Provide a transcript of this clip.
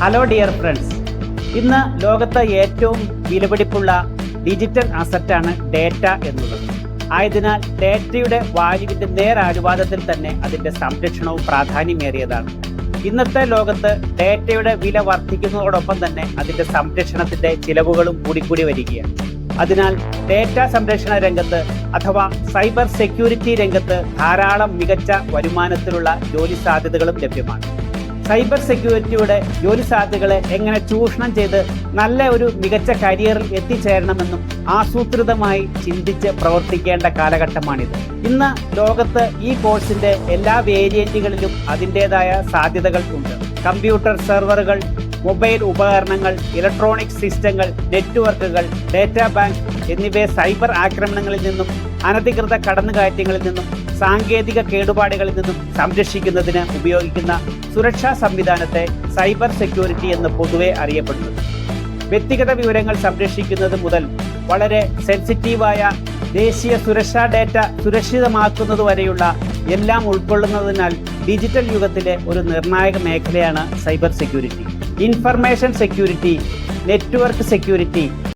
Hello dear friends ഇന്ന് ലോകത്തെ ഏറ്റവും വിലപിടിപ്പുള്ള ഡിജിറ്റൽ അസറ്റാണ് ഡേറ്റ എന്നുള്ളത്. ആയതിനാൽ ഡേറ്റയുടെ വാല്യുവിന്റെ നേരാനുപാതത്തിൽ തന്നെ അതിന്റെ സംരക്ഷണവും പ്രാധാന്യമേറിയതാണ്. ഇന്നത്തെ ലോകത്ത് ഡേറ്റയുടെ വില വർദ്ധിക്കുന്നതോടൊപ്പം തന്നെ അതിന്റെ സംരക്ഷണത്തിന്റെ ചിലവുകളും കൂടിക്കൂടി വരികയാണ്. അതിനാൽ ഡേറ്റ സംരക്ഷണ രംഗത്ത് അഥവാ സൈബർ സെക്യൂരിറ്റി രംഗത്ത് ധാരാളം മികച്ച വരുമാനത്തിലുള്ള ജോലി സാധ്യതകളും ലഭ്യമാണ്. സൈബർ സെക്യൂരിറ്റിയുടെ ജോലി സാധ്യതകളെ എങ്ങനെ ചൂഷണം ചെയ്ത് നല്ല ഒരു മികച്ച കരിയറിൽ എത്തിച്ചേരണമെന്നും ആസൂത്രിതമായി ചിന്തിച്ച് പ്രവർത്തിക്കേണ്ട കാലഘട്ടമാണിത്. ഇന്ന് ലോകത്ത് ഈ കോഴ്സിന്റെ എല്ലാ വേരിയന്റുകളിലും അതിന്റെതായ സാധ്യതകൾ ഉണ്ട്. കമ്പ്യൂട്ടർ സെർവറുകൾ മൊബൈൽ ഉപകരണങ്ങൾ ഇലക്ട്രോണിക് സിസ്റ്റങ്ങൾ നെറ്റ്വർക്കുകൾ ഡേറ്റാ ബാങ്ക് എന്നിവയെ സൈബർ ആക്രമണങ്ങളിൽ നിന്നും അനധികൃത കടന്നുകയറ്റങ്ങളിൽ നിന്നും സാങ്കേതിക കേടുപാടുകളിൽ നിന്നും സംരക്ഷിക്കുന്നതിന് ഉപയോഗിക്കുന്ന സുരക്ഷാ സംവിധാനത്തെ സൈബർ സെക്യൂരിറ്റി എന്ന് പൊതുവെ അറിയപ്പെടുന്നു. വ്യക്തിഗത വിവരങ്ങൾ സംരക്ഷിക്കുന്നത് മുതൽ വളരെ സെൻസിറ്റീവായ ദേശീയ സുരക്ഷാ ഡേറ്റ സുരക്ഷിതമാക്കുന്നത് വരെയുള്ള എല്ലാം ഉൾക്കൊള്ളുന്നതിനാൽ ഡിജിറ്റൽ യുഗത്തിലെ ഒരു നിർണായക മേഖലയാണ് cyber security. Information security network security